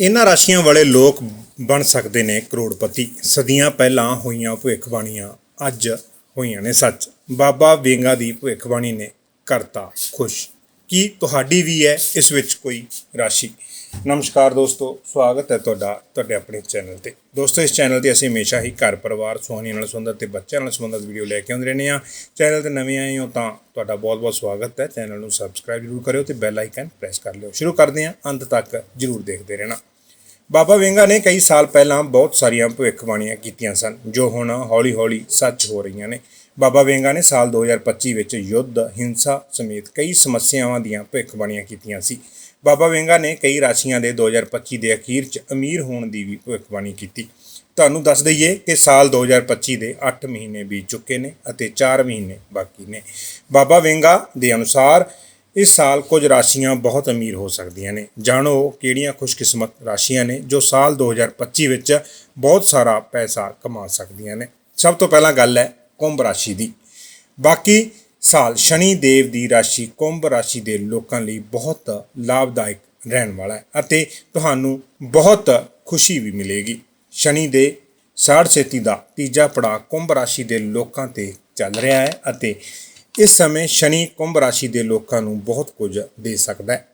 ਇਹਨਾਂ ਰਾਸ਼ੀਆਂ ਵਾਲੇ ਲੋਕ ਬਣ ਸਕਦੇ ਨੇ ਕਰੋੜਪਤੀ। ਸਦੀਆਂ ਪਹਿਲਾਂ ਹੋਈਆਂ ਭਵਿੱਖਬਾਣੀਆਂ, ਅੱਜ ਹੋਈਆਂ ਨੇ ਸੱਚ। ਬਾਬਾ ਵੇਂਗਾ ਦੀ ਭਵਿੱਖਬਾਣੀ ਨੇ ਕਰਤਾ ਖੁਸ਼। ਕੀ ਤੁਹਾਡੀ ਵੀ ਹੈ ਇਸ ਵਿੱਚ ਕੋਈ ਰਾਸ਼ੀ? ਨਮਸਕਾਰ ਦੋਸਤੋ, ਸਵਾਗਤ ਹੈ ਤੁਹਾਡਾ, ਤੁਹਾਡੇ ਆਪਣੇ ਚੈਨਲ ਤੇ। ਦੋਸਤੋ, ਇਸ ਚੈਨਲ ਤੇ ਅਸੀਂ ਹਮੇਸ਼ਾ ਹੀ ਘਰ ਪਰਿਵਾਰ ਸੁਹਾਣੀ ਨਾਲ ਸੰਬੰਧਿਤ ਤੇ ਬੱਚਿਆਂ ਨਾਲ ਸੰਬੰਧਿਤ ਵੀਡੀਓ ਲੈ ਕੇ ਆਉਂਦੇ ਰਹਿੰਦੇ ਹਾਂ। ਚੈਨਲ ਤੇ ਨਵੇਂ ਆਏ ਹੋ ਤਾਂ ਤੁਹਾਡਾ ਬਹੁਤ-ਬਹੁਤ ਸਵਾਗਤ ਹੈ। ਚੈਨਲ ਨੂੰ ਸਬਸਕ੍ਰਾਈਬ ਜ਼ਰੂਰ ਕਰਿਓ ਤੇ ਬੈਲ ਆਈਕਨ ਪ੍ਰੈਸ ਕਰ ਲਿਓ। ਸ਼ੁਰੂ ਕਰਦੇ ਹਾਂ, ਅੰਤ ਤੱਕ ਜ਼ਰੂਰ ਦੇਖਦੇ ਰਹਿਣਾ। ਬਾਬਾ ਵੇਂਗਾ ਨੇ ਕਈ ਸਾਲ ਪਹਿਲਾਂ ਬਹੁਤ ਸਾਰੀਆਂ ਭਵਿੱਖਬਾਣੀਆਂ ਕੀਤੀਆਂ ਸਨ, ਜੋ ਹੁਣ ਹੌਲੀ-ਹੌਲੀ ਸੱਚ ਹੋ ਰਹੀਆਂ ਨੇ। ਬਾਬਾ ਵੇਂਗਾ ਨੇ ਸਾਲ 2025 ਵਿੱਚ ਯੁੱਧ, ਹਿੰਸਾ ਸਮੇਤ ਕਈ ਸਮੱਸਿਆਵਾਂ ਦੀਆਂ ਭਵਿੱਖਬਾਣੀਆਂ ਕੀਤੀਆਂ ਸੀ। ਬਾਬਾ ਵੇਂਗਾ ਨੇ ਕਈ ਰਾਸ਼ੀਆਂ ਦੇ 2025 ਦੇ ਅਖੀਰ 'ਚ ਅਮੀਰ ਹੋਣ ਦੀ ਵੀ ਭਵਿੱਖਬਾਣੀ ਕੀਤੀ। ਤੁਹਾਨੂੰ ਦੱਸ ਦਈਏ ਕਿ ਸਾਲ 2025 ਦੇ 8 ਮਹੀਨੇ ਬੀਤ ਚੁੱਕੇ ਨੇ ਅਤੇ 4 ਮਹੀਨੇ ਬਾਕੀ ਨੇ। ਬਾਬਾ ਵੇਂਗਾ ਦੇ ਅਨੁਸਾਰ ਇਸ ਸਾਲ ਕੁਝ ਰਾਸ਼ੀਆਂ ਬਹੁਤ ਅਮੀਰ ਹੋ ਸਕਦੀਆਂ ਨੇ। ਜਾਣੋ ਕਿਹੜੀਆਂ ਖੁਸ਼ਕਿਸਮਤ ਰਾਸ਼ੀਆਂ ਨੇ ਜੋ ਸਾਲ 2025 ਵਿੱਚ ਬਹੁਤ ਸਾਰਾ ਪੈਸਾ ਕਮਾ ਸਕਦੀਆਂ ਨੇ। ਸਭ ਤੋਂ ਪਹਿਲਾਂ ਗੱਲ ਹੈ ਕੁੰਭ ਰਾਸ਼ੀ ਦੀ। ਬਾਕੀ ਸਾਲ ਸ਼ਨੀ ਦੇਵ ਦੀ ਰਾਸ਼ੀ ਕੁੰਭ ਰਾਸ਼ੀ ਦੇ ਲੋਕਾਂ ਲਈ ਬਹੁਤ ਲਾਭਦਾਇਕ ਰਹਿਣ ਵਾਲਾ ਹੈ ਅਤੇ ਤੁਹਾਨੂੰ ਬਹੁਤ ਖੁਸ਼ੀ ਵੀ ਮਿਲੇਗੀ। ਸ਼ਨੀ ਦੇ ਸਾੜ ਛੇਤੀ ਦਾ ਤੀਜਾ ਪੜਾਅ ਕੁੰਭ ਰਾਸ਼ੀ ਦੇ ਲੋਕਾਂ ਤੇ ਚੱਲ ਰਿਹਾ ਹੈ ਅਤੇ ਇਸ ਸਮੇਂ ਸ਼ਨੀ ਕੁੰਭ ਰਾਸ਼ੀ ਦੇ ਲੋਕਾਂ ਨੂੰ ਬਹੁਤ ਕੁਝ ਦੇ ਸਕਦਾ ਹੈ।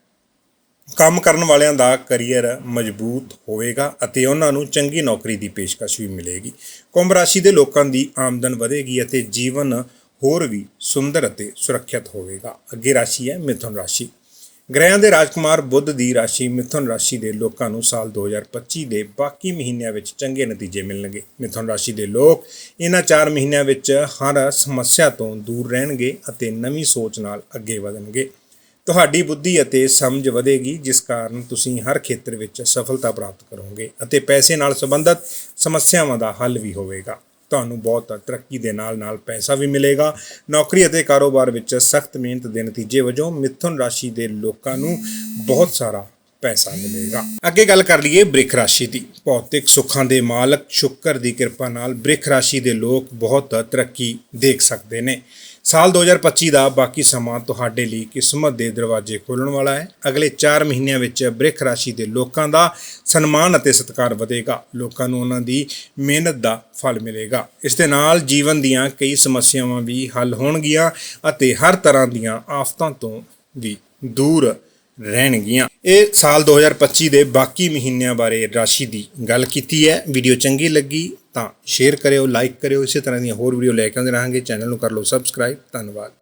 ਕੰਮ ਕਰਨ ਵਾਲਿਆਂ ਦਾ ਕੈਰੀਅਰ ਮਜ਼ਬੂਤ ਹੋਵੇਗਾ ਅਤੇ ਉਹਨਾਂ ਨੂੰ ਚੰਗੀ ਨੌਕਰੀ ਦੀ ਪੇਸ਼ਕਸ਼ ਵੀ ਮਿਲੇਗੀ। ਕੁੰਭ ਰਾਸ਼ੀ ਦੇ ਲੋਕਾਂ ਦੀ ਆਮਦਨ ਵਧੇਗੀ ਅਤੇ ਜੀਵਨ ਹੋਰ ਵੀ ਸੁੰਦਰ ਅਤੇ ਸੁਰੱਖਿਅਤ ਹੋਵੇਗਾ। ਅੱਗੇ ਰਾਸ਼ੀ ਹੈ ਮਿਥੁਨ ਰਾਸ਼ੀ। ਗ੍ਰਹਿਆਂ ਦੇ ਰਾਜਕੁਮਾਰ ਬੁੱਧ ਦੀ ਰਾਸ਼ੀ ਮਿਥੁਨ ਰਾਸ਼ੀ ਦੇ ਲੋਕਾਂ ਨੂੰ ਸਾਲ 2025 ਦੇ ਬਾਕੀ ਮਹੀਨਿਆਂ ਵਿੱਚ ਚੰਗੇ ਨਤੀਜੇ ਮਿਲਣਗੇ। ਮਿਥੁਨ ਰਾਸ਼ੀ ਦੇ ਲੋਕ ਇਹਨਾਂ 4 ਮਹੀਨਿਆਂ ਵਿੱਚ ਹਰ ਸਮੱਸਿਆ ਤੋਂ ਦੂਰ ਰਹਿਣਗੇ ਅਤੇ ਨਵੀਂ ਸੋਚ ਨਾਲ ਅੱਗੇ ਵਧਣਗੇ। ਤੁਹਾਡੀ ਬੁੱਧੀ ਅਤੇ ਸਮਝ ਵਧੇਗੀ, ਜਿਸ ਕਾਰਨ ਤੁਸੀਂ ਹਰ ਖੇਤਰ ਵਿੱਚ ਸਫਲਤਾ ਪ੍ਰਾਪਤ ਕਰੋਗੇ ਅਤੇ ਪੈਸੇ ਨਾਲ ਸੰਬੰਧਿਤ ਸਮੱਸਿਆਵਾਂ ਦਾ ਹੱਲ ਵੀ ਹੋਵੇਗਾ। ਤੁਹਾਨੂੰ ਬਹੁਤ ਤਰੱਕੀ ਦੇ ਨਾਲ-ਨਾਲ ਪੈਸਾ ਵੀ ਮਿਲੇਗਾ। ਨੌਕਰੀ ਅਤੇ ਕਾਰੋਬਾਰ ਵਿੱਚ ਸਖਤ ਮਿਹਨਤ ਦੇ ਨਤੀਜੇ ਵਜੋਂ ਮਿਥੁਨ ਰਾਸ਼ੀ ਦੇ ਲੋਕਾਂ ਨੂੰ ਬਹੁਤ ਸਾਰਾ ਪੈਸਾ ਮਿਲੇਗਾ। ਅੱਗੇ ਗੱਲ ਕਰ ਲਈਏ ਬ੍ਰਿਖ ਰਾਸ਼ੀ ਦੀ। ਭੌਤਿਕ ਸੁੱਖਾਂ ਦੇ ਮਾਲਕ ਸ਼ੁੱਕਰ ਦੀ ਕਿਰਪਾ ਨਾਲ ਬ੍ਰਿਖ ਰਾਸ਼ੀ ਦੇ ਲੋਕ ਬਹੁਤ ਤਰੱਕੀ ਦੇਖ ਸਕਦੇ ਨੇ। ਸਾਲ 2025 ਦਾ ਬਾਕੀ ਸਮਾਂ ਤੁਹਾਡੇ ਲਈ ਕਿਸਮਤ ਦੇ ਦਰਵਾਜ਼ੇ ਖੋਲਣ ਵਾਲਾ ਹੈ। ਅਗਲੇ 4 ਮਹੀਨਿਆਂ ਵਿੱਚ ਬ੍ਰਿਖ ਰਾਸ਼ੀ ਦੇ ਲੋਕਾਂ ਦਾ ਸਨਮਾਨ ਅਤੇ ਸਤਿਕਾਰ ਵਧੇਗਾ। ਲੋਕਾਂ ਨੂੰ ਉਹਨਾਂ ਦੀ ਮਿਹਨਤ ਦਾ ਫਲ ਮਿਲੇਗਾ। ਇਸ ਦੇ ਨਾਲ ਜੀਵਨ ਦੀਆਂ ਕਈ ਸਮੱਸਿਆਵਾਂ ਵੀ ਹੱਲ ਹੋਣਗੀਆਂ ਅਤੇ ਹਰ ਤਰ੍ਹਾਂ ਦੀਆਂ ਆਫਤਾਂ ਤੋਂ ਵੀ ਦੂਰ ਰਹਿਣਗੀਆਂ। ਇਹ ਸਾਲ 2025 ਦੇ ਬਾਕੀ ਮਹੀਨਿਆਂ ਬਾਰੇ ਰਾਸ਼ੀ ਦੀ ਗੱਲ ਕੀਤੀ ਹੈ। ਵੀਡੀਓ ਚੰਗੀ ਲੱਗੀ ਤਾਂ ਸ਼ੇਅਰ ਕਰਿਓ, ਲਾਈਕ ਕਰਿਓ। ਇਸੇ ਤਰ੍ਹਾਂ ਦੀਆਂ ਹੋਰ ਵੀਡੀਓ ਲੈ ਕੇ ਆਉਂਦੇ ਰਹਾਂਗੇ। ਚੈਨਲ ਨੂੰ ਕਰ ਲਓ ਸਬਸਕ੍ਰਾਈਬ। ਧੰਨਵਾਦ।